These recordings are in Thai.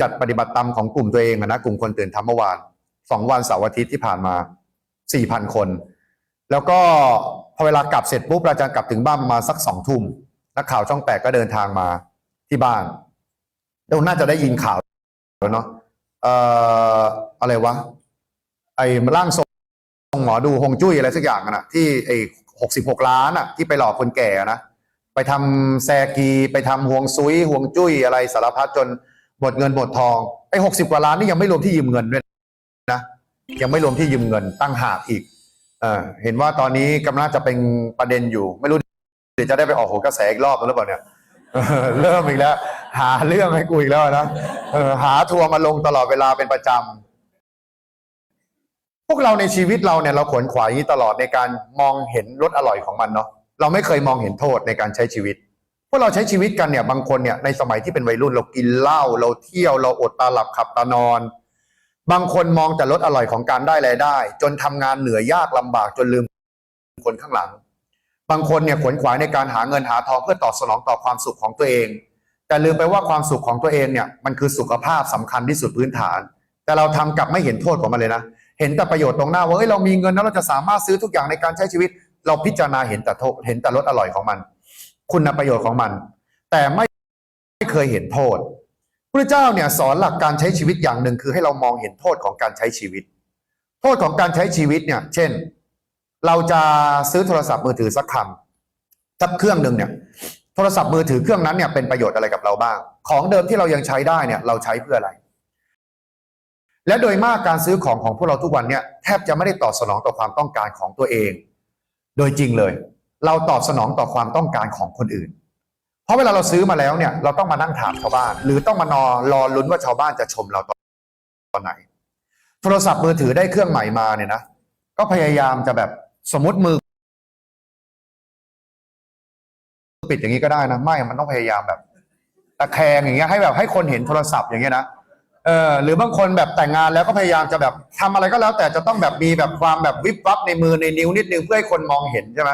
จัดปฏิบัติธรรมของกลุ่มตัวเองอะนะกลุ่มคนตื่นทำเมื่อวานสองวันเสาร์อาทิตย์ที่ผ่านมาสี่พันคน แล้วก็พอเวลากลับเสร็จปุ๊บอาจารย์กลับถึงบ้านประมาณสักสองทุ่มนักข่าวช่องแปดก็เดินทางมาที่บ้านเราน่าจะได้ยินข่าวแล้วเนาะเอ่ออะไรวะ ไอ้ร่างทรงหมอดูฮวงจุ้ยอะไรสักอย่างอะนะที่ไอ้หกสิบหกล้านอะที่ไปหลอกคนแก่อะนะไปทำแซกีไปทำห่วงซุยห่วงจุ้ยอะไรสารพัดจน หมดเงินหมดทองไอ้หกสิบกว่าล้านนี่ยังไม่รวมที่ยืมเงินด้วยนะยังไม่รวมที่ยืมเงินตั้งหากอีกเออเห็นว่าตอนนี้กำลังจะเป็นประเด็นอยู่ ไม่รู้เดี๋ยวจะได้ไปออกโหกระแสอีกรอบหรือเปล่าเนี่ยเเริ่มอีกแล้ว หาเรื่องให้กูอีกแล้วนะหาทัวร์มาลงตลอดเวลาเป็นประจำพวกเราในชีวิตเราเนี่ยเราขวนขวายตลอดในการมองเห็นรสอร่อยของมันเนาะเราไม่เคยมองเห็นโทษในการใช้ชีวิต พวกเราใช้ชีวิตกันเนี่ยบางคนเนี่ยในสมัยที่เป็นวัยรุ่นเรากินเหล้าเราเที่ยวเราอดตาหลับขับตานอน บางคนมองแต่รสอร่อยของการได้รายได้ จนทำงานเหนื่อยยากลำบากจนลืมคนข้างหลัง บางคนเนี่ยขวนขวายในการหาเงินหาทองเพื่อตอบสนองต่อความสุขของตัวเอง แต่ลืมไปว่าความสุขของตัวเองเนี่ยมันคือสุขภาพสำคัญที่สุดพื้นฐาน แต่เราทำกลับไม่เห็นโทษของมันเลยนะเห็นแต่ประโยชน์ตรงหน้าว่าเอ้ยเรามีเงินแล้วเราจะสามารถซื้อทุกอย่างในการใช้ชีวิต เราพิจารณาเห็นแต่โทษเห็นแต่รสอร่อยของมัน คุณประโยชน์ของมัน แต่ไม่ไม่เคยเห็นโทษพระเจ้าเนี่ยสอนหลักการใช้ชีวิตอย่างหนึ่งคือให้เรามองเห็นโทษของการใช้ชีวิต โทษของการใช้ชีวิตเนี่ย เช่น เราจะซื้อโทรศัพท์มือถือสักคำสักเครื่องหนึ่งเนี่ย โทรศัพท์มือถือเครื่องนั้นเนี่ยเป็นประโยชน์อะไรกับเราบ้าง ของเดิมที่เรายังใช้ได้เนี่ย เราใช้เพื่ออะไร และโดยมากการซื้อของของพวกเราทุกวันเนี่ยแทบจะไม่ได้ตอบสนองต่อความต้องการของตัวเอง โดยจริงเลย เราตอบสนองต่อความต้องการของคนอื่น เพราะเวลาเราซื้อมาแล้วเนี่ยเราต้องมานั่งถามชาวบ้าน หรือต้องมานอรอลุ้นว่าชาวบ้านจะชมเราตอนไหน โทรศัพท์มือถือได้เครื่องใหม่มาเนี่ยนะก็พยายามจะแบบสมมติมือ ปิดอย่างนี้ก็ได้นะไม่มันต้องพยายามแบบตะแคงอย่างเงี้ยให้แบบให้คนเห็นโทรศัพท์อย่างเงี้ยนะเออหรือบางคนแบบแต่งงานแล้วก็พยายามจะแบบทำอะไรก็แล้วแต่จะต้องแบบมีแบบความแบบวิบวับในมือในนิ้วนิดนึงเพื่อให้คนมองเห็นใช่ไหม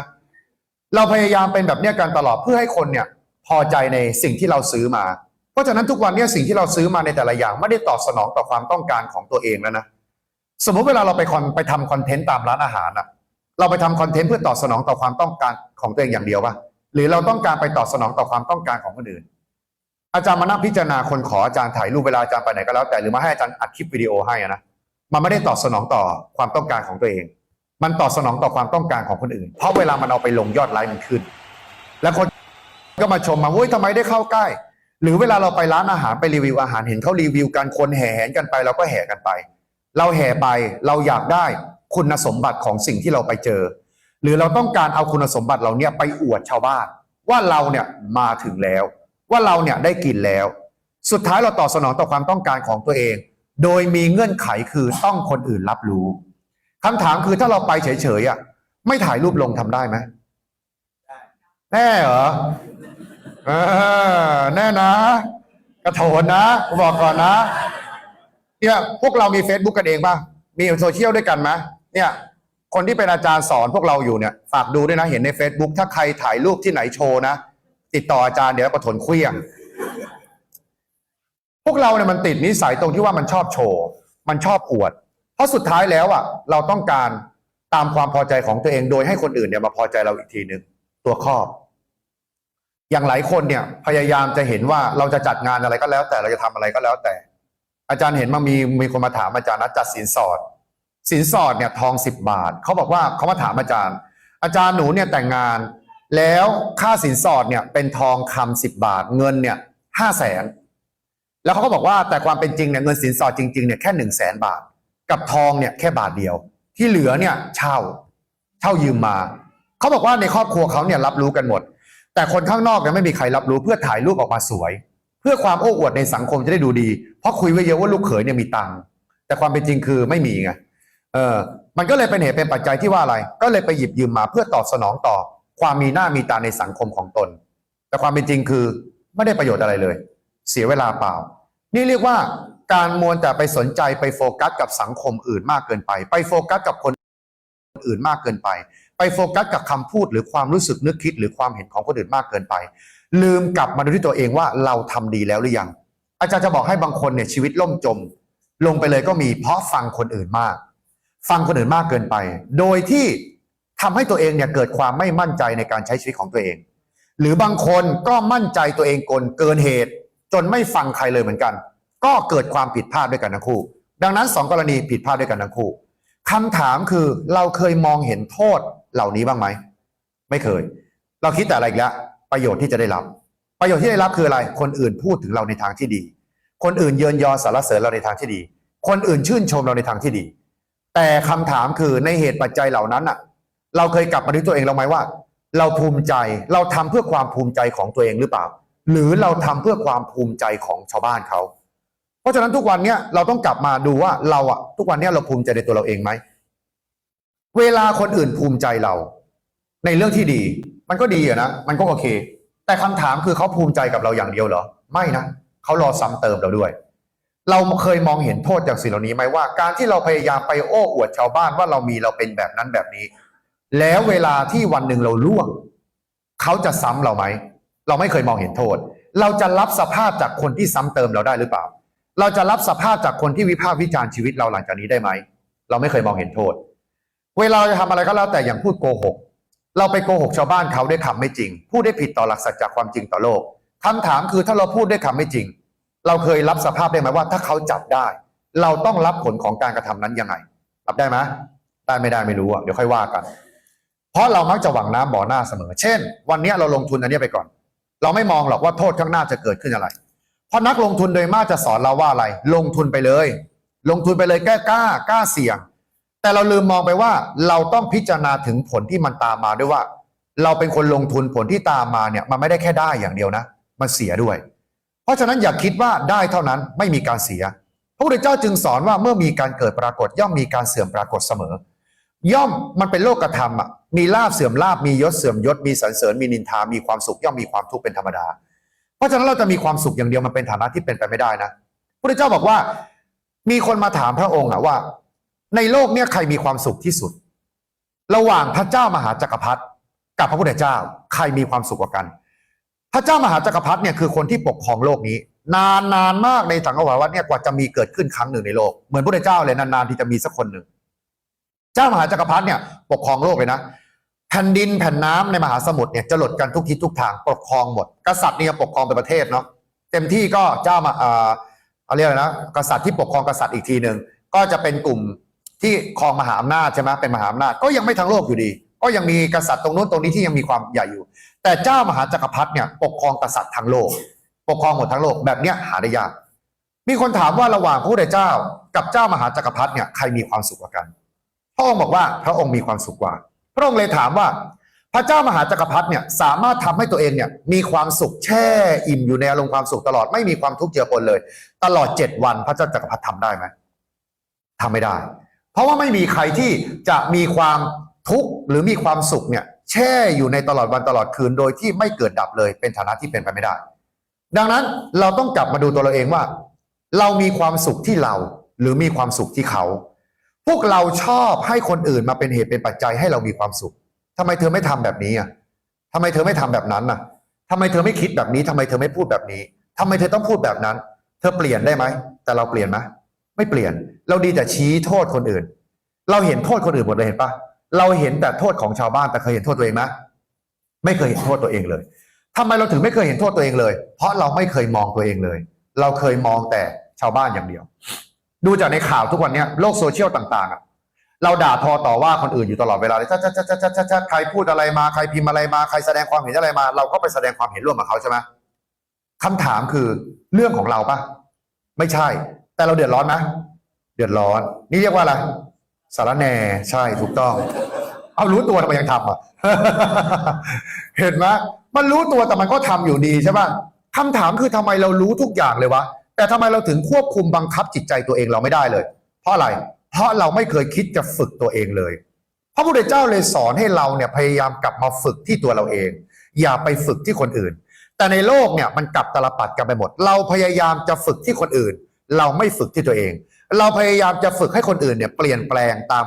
เราพยายามเป็นแบบเนี้ยกันตลอดเพื่อให้คนเนี่ยพอใจในสิ่งที่เราซื้อมา เพราะฉะนั้นทุกวันนี้สิ่งที่เราซื้อมาในแต่ละอย่างไม่ได้ตอบสนองต่อความต้องการของตัวเองแล้วนะสมมุติเวลาเราไปคอนไปทำคอนเทนต์ตามร้านอาหารอะเราไปทำคอนเทนต์เพื่อตอบสนองต่อความต้องการของตัวเองอย่างเดียวปะหรือเราต้องการไปตอบสนองต่อความต้องการของคนอื่น อาจารย์มานั่งพิจารณาคนขออาจารย์ถ่ายรูปเวลาอาจารย์ไปไหนก็แล้วแต่หรือมาให้อาจารย์อัดคลิปวิดีโอให้นะมันไม่ได้ตอบสนองต่อความต้องการของตัวเอง มันตอบสนองต่อความต้องการของคนอื่น เพราะเวลามันเอาไปลงยอดไลค์มันขึ้น แล้วคนก็มาชมมาเฮ้ยทำไมได้เข้าใกล้ หรือเวลาเราไปร้านอาหารไปรีวิวอาหารเห็นเขารีวิวกันคนแห่แหนกันไปเราก็แห่กันไป เราแห่ไปเราอยากได้คุณสมบัติของสิ่งที่เราไปเจอ หรือเราต้องการเอาคุณสมบัติเราเนี่ยไปอวดชาวบ้าน ว่าเราเนี่ยมาถึงแล้ว ว่าเราเนี่ยได้กินแล้ว สุดท้ายเราตอบสนองต่อความต้องการของตัวเอง โดยมีเงื่อนไขคือต้องคนอื่นรับรู้ คำถามคือถ้าเราไปเฉยๆอะไม่ถ่ายรูปลงทำได้ไหมแน่เหรออแน่นะ กระโถนนะบอกก่อนนะ เนี่ยพวกเรามี Facebook กันเองป่ะ มีโซเชียลด้วยกันไหมเนี่ย คนที่เป็นอาจารย์สอนพวกเราอยู่เนี่ยฝากดูด้วยนะ เห็นใน Facebook ถ้าใครถ่ายรูปที่ไหนโชว์นะ ติดต่ออาจารย์เดี๋ยวประถนเคลี้ยงพวกเราเนี่ยมันติดนิสัยตรงที่ว่ามันชอบโชว์ มันชอบอวด เพราะสุดท้ายแล้วอะเราต้องการตามความพอใจของตัวเองโดยให้คนอื่นเนี่ยมาพอใจเราอีกทีหนึ่งตัวครอบ อย่างหลายคนเนี่ย พยายามจะเห็นว่าเราจะจัดงานอะไรก็แล้ว แต่เราจะทำอะไรก็แล้วแต่ อาจารย์เห็นมามีมีคนมาถามอาจารย์นะจัดสินสอด สินสอดเนี่ยทองสิบบาทเขาบอกว่าเขามาถามอาจารย์ อาจารย์หนูเนี่ยแต่งงาน แล้วค่าสินสอดเนี่ย เป็นทองคำสิบบาท เงินเนี่ยห้าแสนแล้วเขาก็บอกว่าแต่ความเป็นจริงเนี่ยเงินสินสอดจริงๆเนี่ยแค่หนึ่งแสนบาท กับทองเนี่ยแค่บาทเดียว ที่เหลือเนี่ยเช่าเช่ายืมมาเขาบอกว่าในครอบครัวเขาเนี่ยรับรู้กันหมด แต่คนข้างนอกเนี่ยไม่มีใครรับรู้เพื่อถ่ายรูปออกมาสวย เพื่อความโอ้อวดในสังคมจะได้ดูดี เพราะคุยไว้เยอะว่าลูกเขยเนี่ยมีตังค์แต่ความเป็นจริงคือไม่มีไงเออมันก็เลยเป็นเหตุเป็นปัจจัยที่ว่าอะไร ก็เลยไปหยิบยืมมาเพื่อตอบสนองต่อ ความมีหน้ามีตาในสังคมของตน แต่ความเป็นจริงคือไม่ได้ประโยชน์อะไรเลย เสียเวลาเปล่า นี่เรียกว่า การมวลแต่ไปสนใจไปโฟกัสกับสังคมอื่นมากเกินไป ไปโฟกัสกับคนอื่นมากเกินไป ไปโฟกัสกับคำพูดหรือความรู้สึกนึกคิดหรือความเห็นของคนอื่นมากเกินไป ลืมกลับมาดูที่ตัวเองว่าเราทำดีแล้วหรือยัง อาจารย์จะบอกให้บางคนเนี่ยชีวิตล่มจม ลงไปเลยก็มีเพราะฟังคนอื่นมาก ฟังคนอื่นมากเกินไป โดยที่ทำให้ตัวเองเนี่ยเกิดความไม่มั่นใจในการใช้ชีวิตของตัวเอง หรือบางคนก็มั่นใจตัวเองกนเกินเหตุ จนไม่ฟังใครเลยเหมือนกัน ก็เกิดความผิดพลาดด้วยกันทั้งคู่ ดังนั้นสองกรณีผิดพลาดด้วยกันทั้งคู่คำถามคือเราเคยมองเห็นโทษเหล่านี้บ้างไหม ไม่เคย เราคิดแต่อะไรอีกแล้วประโยชน์ที่จะได้รับ ประโยชน์ที่ได้รับคืออะไร คนอื่นพูดถึงเราในทางที่ดี คนอื่นเยินยอสรรเสริญเราในทางที่ดี คนอื่นชื่นชมเราในทางที่ดี แต่คำถามคือในเหตุปัจจัยเหล่านั้นอะ เราเคยกลับมาดูตัวเองเราไหมว่า เราภูมิใจเราทำเพื่อความภูมิใจของตัวเองหรือเปล่า หรือเราทำเพื่อความภูมิใจของชาวบ้านเขา เพราะฉะนั้นทุกวันเนี้ยเราต้องกลับมาดูว่าเราอะทุกวันเนี้ยเราภูมิใจในตัวเราเองไหม เวลาคนอื่นภูมิใจเรา ในเรื่องที่ดี มันก็ดีอะนะมันก็โอเค แต่คำถามคือเขาภูมิใจกับเราอย่างเดียวเหรอ ไม่นะเขารอซ้ำเติมเราด้วย เราเคยมองเห็นโทษจากสิ่งเหล่านี้ไหมว่า การที่เราพยายามไปโอ้อวดชาวบ้านว่าเรามีเราเป็นแบบนั้นแบบนี้ แล้วเวลาที่วันหนึ่งเราล่วงเขาจะซ้ำเราไหมเราไม่เคยมองเห็นโทษ เราจะรับสภาพจากคนที่ซ้ำเติมเราได้หรือเปล่า เราจะรับสภาพจากคนที่วิพากษ์วิจารณ์ชีวิตเราหลังจากนี้ได้ไหม เราไม่เคยมองเห็นโทษ เวลาเราจะทำอะไรก็แล้วแต่อย่างพูดโกหก เราไปโกหกชาวบ้านเขาด้วยคำไม่จริง พูดได้ผิดต่อหลักสัจจะความจริงต่อโลกคำถามคือถ้าเราพูดด้วยคำไม่จริง เราเคยรับสภาพได้ไหมว่า ถ้าเขาจับได้ เราต้องรับผลของการกระทำนั้นยังไง รับได้ไหมได้ไม่ได้ไม่รู้อะเดี๋ยวค่อยว่ากัน เพราะเรามักจะหวังน้ำบ่อหน้าเสมอ เช่น วันนี้เราลงทุนอันนี้ไปก่อน เราไม่มองหรอกว่าโทษข้างหน้าจะเกิดขึ้นอะไร เพราะนักลงทุนโดยมากจะสอนเราว่าอะไร ลงทุนไปเลย ลงทุนไปเลยกล้ากล้ากล้าเสี่ยง แต่เราลืมมองไปว่าเราต้องพิจารณาถึงผลที่มันตามมาด้วยว่า เราเป็นคนลงทุนผลที่ตามมาเนี่ยมันไม่ได้แค่ได้อย่างเดียวนะ มันเสียด้วย เพราะฉะนั้นอย่าคิดว่าได้เท่านั้นไม่มีการเสีย พระพุทธเจ้าจึงสอนว่าเมื่อมีการเกิดปรากฏ ย่อมมีการเสื่อมปรากฏเสมอ ย่อมมันเป็นโลกธรรมอะมีลาบเสื่อมลาบมียศเสื่อมยศมีสรรเสริญมีนินทามีความสุขย่อมมีความทุกข์เป็นธรรมดา ราะฉะนั้นเราจะมีความสุขอย่างเดียวมันเป็นฐานะที่เป็นไปไม่ได้นะพระเจ้าบอกว่า มีคนมาถามพระองค์อะว่า ในโลกเนี่ยใครมีความสุขที่สุด ระหว่างพระเจ้ามหาจักรพรรดิกับพระพุทธเจ้า ใครมีความสุขกว่ากัน พระเจ้ามหาจักรพรรดิเนี่ยคือคนที่ปกครองโลกนี้ นานนานมากในสังฆวาวัฏเนี่ยกว่าจะมีเกิดขึ้นครั้งหนึ่งในโลกเหมือนพระพุทธเจ้าเลยนานๆที่จะมีสักคนหนึ่งเจ้ามหาจักรพรรดิเนี่ยปกครองโลกเลยนะ แผ่นดินแผ่นน้ำในมหาสมุทรเนี่ยจะหลดกันทุกทิศทุกทางปกครองหมด กษัตริย์เนี่ยปกครองเป็นประเทศเนาะเต็มที่ก็เจ้ามาเอ่อเอาเรียกอะไรนะกษัตริย์ที่ปกครองกษัตริย์อีกทีหนึ่งก็จะเป็นกลุ่มที่ครองมหาอำนาจใช่ไหมเป็นมหาอำนาจก็ยังไม่ทั้งโลกอยู่ดี ก็ยังมีกษัตริย์ตรงนู้นตรงนี้ที่ยังมีความใหญ่อยู่ แต่เจ้ามหาจักรพรรดิเนี่ยปกครองกษัตริย์ทั้งโลก ปกครองหมดทั้งโลกแบบเนี้ยหาได้ยากมีคนถามว่าระหว่างพระพุทธเจ้า กับเจ้ามหาจักรพรรดิเนี่ยใครมีความสุขกว่ากันพระองค์บอกว่าพระองค์มีความสุขกว่า พระองค์เลยถามว่า พระเจ้ามหาจักรพรรดิเนี่ยสามารถทำให้ตัวเองเนี่ยมีความสุขแช่อิ่มอยู่ในอารมณ์ความสุขตลอดไม่มีความทุกข์เจือปนเลย ตลอดเจ็ดวันพระเจ้าจักรพรรดิทำได้ไหมทำไม่ได้ เพราะว่าไม่มีใครที่จะมีความทุกข์หรือมีความสุขเนี่ยแช่อยู่ในตลอดวันตลอดคืนโดยที่ไม่เกิดดับเลยเป็นฐานะที่เป็นไปไม่ได้ ดังนั้นเราต้องกลับมาดูตัวเราเองว่า เรามีความสุขที่เราหรือมีความสุขที่เขา พวกเราชอบให้คนอื่นมาเป็นเหตุเป็นปัจจัยให้เรามีความสุขทำไมเธอไม่ทำแบบนี้อะทำไมเธอไม่ทำแบบนั้นน่ะทำไมเธอไม่คิดแบบนี้ทำไมเธอไม่พูดแบบนี้ทำไมเธอต้องพูดแบบนั้น เธอเปลี่ยนได้ไหม แต่เราเปลี่ยนไหมไม่เปลี่ยน เราดีแต่ชี้โทษคนอื่น เราเห็นโทษคนอื่นหมดเลยเห็นปะเราเห็นแต่โทษของชาวบ้านแต่เคยเห็นโทษตัวเองไหมไม่เคยเห็นโทษตัวเองเลยทำไมเราถึงไม่เคยเห็นโทษตัวเองเลย เพราะเราไม่เคยมองตัวเองเลย เราเคยมองแต่ชาวบ้านอย่างเดียว ดูจากในข่าวทุกวันนี้โลกโซเชียลต่างๆ เราด่าทอต่อว่าคนอื่นอยู่ตลอดเวลาเลยชัดชัดชัดชัดชัดชัดใครพูดอะไรมาใครพิมพ์อะไรมาใครแสดงความเห็นอะไรมา เราก็ไปแสดงความเห็นร่วมกับเขาใช่ไหมคำถามคือเรื่องของเราปะไม่ใช่ แต่เราเดือดร้อนไหมเดือดร้อน นี่เรียกว่าอะไรสารแน่ใช่ถูกต้อง เอารู้ตัวทำไมยังทำอะเห็นไหมมันรู้ตัวแต่มันก็ทำอยู่ดีใช่ป่ะคำถามคือทำไมเรารู้ทุกอย่างเลยวะ แต่ทำไมเราถึงควบคุมบังคับจิตใจตัวเองเราไม่ได้เลย เพราะอะไร เพราะเราไม่เคยคิดจะฝึกตัวเองเลย พระพุทธเจ้าเลยสอนให้เราเนี่ยพยายามกลับมาฝึกที่ตัวเราเอง อย่าไปฝึกที่คนอื่น แต่ในโลกเนี่ยมันกลับตลปัดกันไปหมด เราพยายามจะฝึกที่คนอื่น เราไม่ฝึกที่ตัวเอง เราพยายามจะฝึกให้คนอื่นเนี่ยเปลี่ยนแปลงตาม